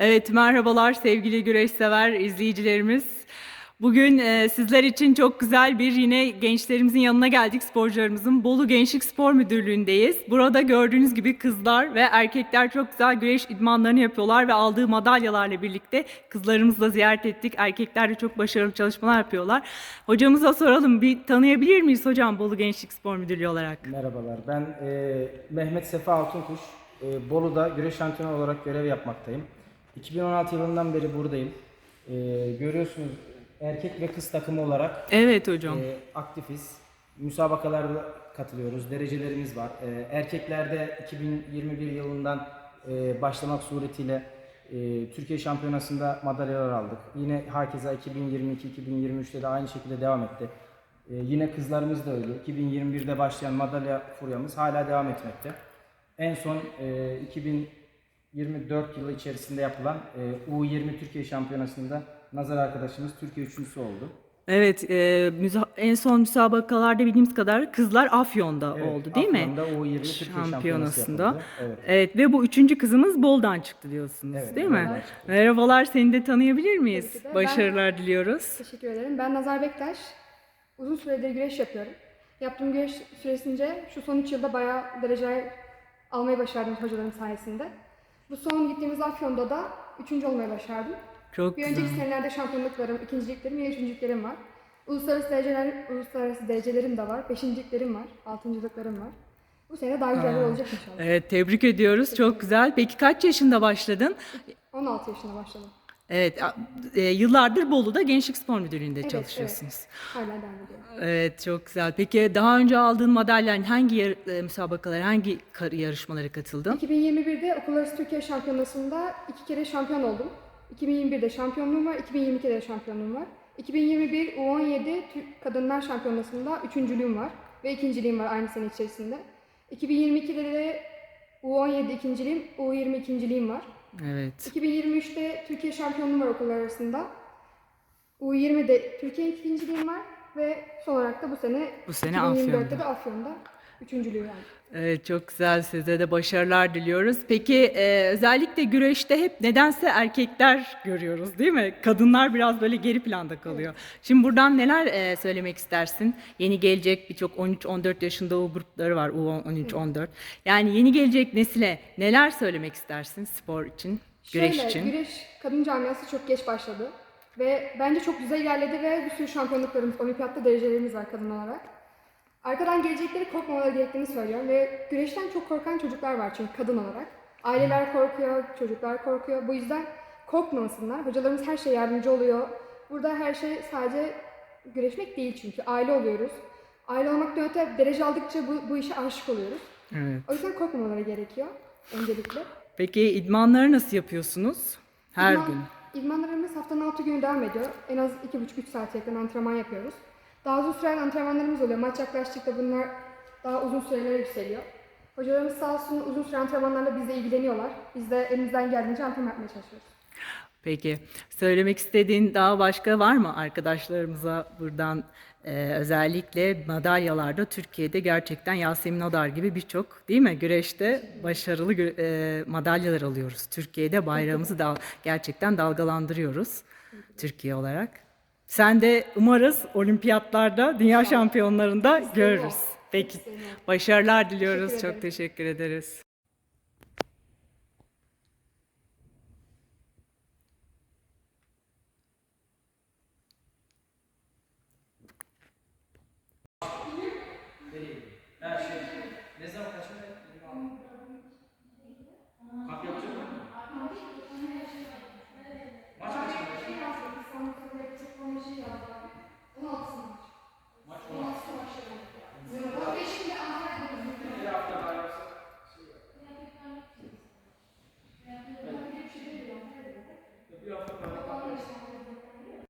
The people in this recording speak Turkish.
Evet, merhabalar sevgili güreş sever izleyicilerimiz. Bugün e, sizler için çok güzel bir yine gençlerimizin yanına geldik sporcularımızın. Bolu Gençlik Spor Müdürlüğü'ndeyiz. Burada gördüğünüz gibi kızlar ve erkekler çok güzel güreş idmanlarını yapıyorlar ve aldığı madalyalarla birlikte kızlarımızı da ziyaret ettik. Erkekler de çok başarılı çalışmalar yapıyorlar. Hocamıza soralım bir tanıyabilir miyiz hocam Bolu Gençlik Spor Müdürlüğü olarak? Merhabalar, ben e, Mehmet Sefa Altunkuş. E, Bolu'da güreş şampiyonu olarak görev yapmaktayım. 2016 yılından beri buradayım. E, görüyorsunuz erkek ve kız takımı olarak Evet hocam. e, aktifiz. Müsabakalarda katılıyoruz, derecelerimiz var. E, erkeklerde 2021 yılından e, başlamak suretiyle e, Türkiye Şampiyonası'nda madalyalar aldık. Yine hakeza 2022-2023'te de aynı şekilde devam etti. E, yine kızlarımız da öyle. 2021'de başlayan madalya furyamız hala devam etmekte. En son e, 2024 yılı içerisinde yapılan e, U20 Türkiye Şampiyonası'nda Nazar arkadaşımız Türkiye üçüncüsü oldu. Evet, e, müza- en son müsabakalarda bildiğimiz kadar kızlar Afyon'da Evet, oldu değil mi? Afyon'da U20 Türkiye Şampiyonası Şampiyonasında. yapıldı. Evet. Evet ve bu üçüncü kızımız Bol'dan çıktı diyorsunuz Evet, değil mi? Çıktı. Merhabalar seni de tanıyabilir miyiz? De. Başarılar diliyoruz. Teşekkür ederim. Ben Nazar Bektaş. Uzun süredir güreş yapıyorum. Yaptığım güreş süresince şu son 3 yılda bayağı derece almayı başardım hocalarım sayesinde. Bu son gittiğimiz Afyon'da da üçüncü olmayı başardım. Çok Bir güzel. önceki senelerde şampiyonluklarım, ikinciliklerim, yine üçüncülüklerim var. Uluslararası dereceler, uluslararası derecelerim de var. Beşinciliklerim var, altıncılıklarım var. Bu sene daha güzel olacak inşallah. Evet tebrik ediyoruz. Çok güzel. Peki kaç yaşında başladın? 16 yaşında başladım. Evet, e, yıllardır Bolu'da Gençlik Spor Müdürlüğü'nde Evet, çalışıyorsunuz. Hala devam ediyorum. Evet, çok güzel. Peki daha önce aldığın madalyaların hangi yar- e, müsabakalara, hangi yarışmalara katıldın? 2021'de Okullararası Türkiye Şampiyonası'nda iki kere şampiyon oldum. 2021'de şampiyonluğum var, 2022'de de şampiyonluğum var. 2021 U17 Türk Kadınlar Şampiyonası'nda üçüncülüğüm var ve ikinciliğim var aynı sene içerisinde. 2022'de de U17 ikinciliğim, U20 ikinciliğim var. Evet. 2023'te Türkiye şampiyonluğum var okullar arasında. U20'de Türkiye ikinciliğim var ve son olarak da bu sene Bu sene 2024'te Afyon'da. de Afyon'da üçüncülüğü var. Evet çok güzel size de başarılar diliyoruz. Peki e, özellikle güreşte hep nedense erkekler görüyoruz değil mi? Kadınlar biraz böyle geri planda kalıyor. Şimdi buradan neler e, söylemek istersin? Yeni gelecek birçok 13-14 yaşında o grupları var U13-14. Yani yeni gelecek nesile neler söylemek istersin spor için, güreş Şöyle, için? Güreş kadın camiası çok geç başladı. Ve bence çok güzel ilerledi ve bir sürü şampiyonluklarımız, olimpiyatta derecelerimiz var kadın olarak. Arkadan gelecekleri korkmamaları gerektiğini söylüyorum ve güreşten çok korkan çocuklar var çünkü kadın olarak. Aileler korkuyor, çocuklar korkuyor. Bu yüzden korkmamasınlar. Hocalarımız her şeye yardımcı oluyor. Burada her şey sadece güreşmek değil çünkü aile oluyoruz. Aile olmaktan öte derece aldıkça bu, bu işe aşık oluyoruz. Evet. O yüzden korkmamaları gerekiyor öncelikle. Peki idmanları nasıl yapıyorsunuz? Her İdman- gün. İdmanlarımız haftanın 6 günü devam ediyor. En az 2,5-3 saate yakın antrenman yapıyoruz. Daha uzun süren antrenmanlarımız oluyor. Maç yaklaştıkça bunlar daha uzun sürelere yükseliyor. Hocalarımız sağ olsun uzun süre antrenmanlarla bizle ilgileniyorlar. Biz de elimizden geldiğince antrenman yapmaya çalışıyoruz. Peki söylemek istediğin daha başka var mı arkadaşlarımıza buradan e, özellikle madalyalarda Türkiye'de gerçekten Yasemin Odar gibi birçok değil mi güreşte başarılı e, madalyalar alıyoruz. Türkiye'de bayrağımızı da gerçekten dalgalandırıyoruz Türkiye olarak. Sen de umarız olimpiyatlarda, dünya şampiyonlarında görürüz. Peki. Başarılar diliyoruz. Teşekkür Çok teşekkür ederiz. Her şey.